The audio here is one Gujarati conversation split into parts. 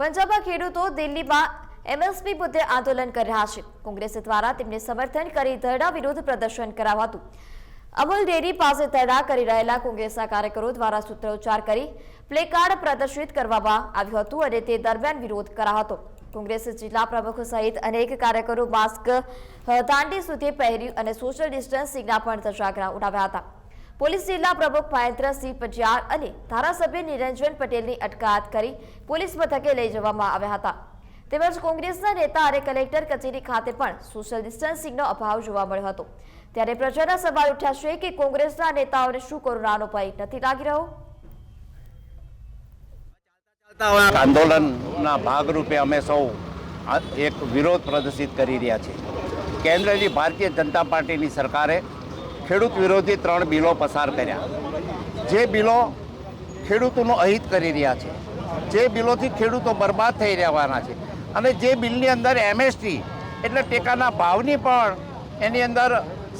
પંજાબના ખેડૂતો દિલ્હીમાં એમએસપી મુદ્દે આંદોલન કરી રહ્યા છે. કોંગ્રેસ દ્વારા તેમને સમર્થન કરી ધરણા વિરોધ પ્રદર્શન કરાવ્યું હતું. અમૂલ ડેરી પાસે ધરણા કરી રહેલા કોંગ્રેસના કાર્યકરો દ્વારા સૂત્રોચ્ચાર કરી પ્લેકાર્ડ પ્રદર્શિત કરવામાં આવ્યું હતું અને તે દરમિયાન વિરોધ કરાયો હતો. કોંગ્રેસ જિલ્લા પ્રમુખ સહિત અનેક કાર્યકરો માસ્ક દાંડી સુધી પહેર્યું અને સોશિયલ ડિસ્ટન્સિંગના પણ ધજાગરા ઉડાવ્યા હતા. પોલીસ જિલ્લા પ્રમુખ મહેન્દ્રસિંહ પટિયાર અને ધારાસભ્ય નિરંજન પટેલની અટકાયત કરી પોલીસ મથકે લઈ જવામાં આવ્યા હતા. તેમજ કોંગ્રેસના નેતા અને કલેક્ટર કચેરી ખાતે પણ સોશિયલ ડિસ્ટન્સિંગનો અભાવ જોવા મળ્યો હતો. ત્યારે પ્રજાના સવાલ ઉઠ્યા છે કે કોંગ્રેસના નેતાઓને શું કોરોનાનો ભય નથી લાગી રહ્યો? આંદોલનના ભાગરૂપે અમે સૌ એક વિરોધ પ્રદર્શિત કરી રહ્યા છીએ. કેન્દ્રની ભારતીય જનતા પાર્ટીની સરકારે ખેડૂત વિરોધી ત્રણ બિલો પસાર કર્યા. જે બિલો ખેડૂતોનું અહિત કરી રહ્યા છે, જે બિલોથી ખેડૂતો બરબાદ થઈ રહેવાના છે અને જે બિલની અંદર એમએસટી એટલે ટેકાના ભાવની પણ એની અંદર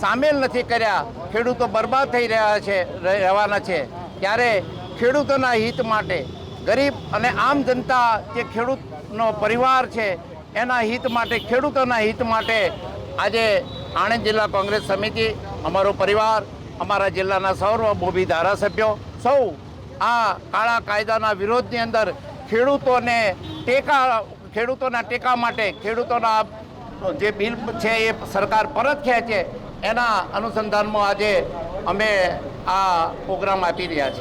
સામેલ નથી કર્યા, ખેડૂતો બરબાદ થઈ રહ્યા છે રહેવાના છે. ત્યારે ખેડૂતોના હિત માટે ગરીબ અને આમ જનતા જે ખેડૂતનો પરિવાર છે, એના હિત માટે, ખેડૂતોના હિત માટે આજે આણંદ જિલ્લા કોંગ્રેસ સમિતિ અમારો પરિવાર, અમારા જિલ્લાના સર્વભૂમિ ધારાસભ્યો, સૌ આ કાળા કાયદાના વિરોધની અંદર ખેડૂતોને ટેકા, ખેડૂતોના ટેકા માટે, ખેડૂતોના જે બિલ છે એ સરકાર પરત ખેંચે એના અનુસંધાનમાં આજે અમે આ પ્રોગ્રામ આપી રહ્યા છીએ.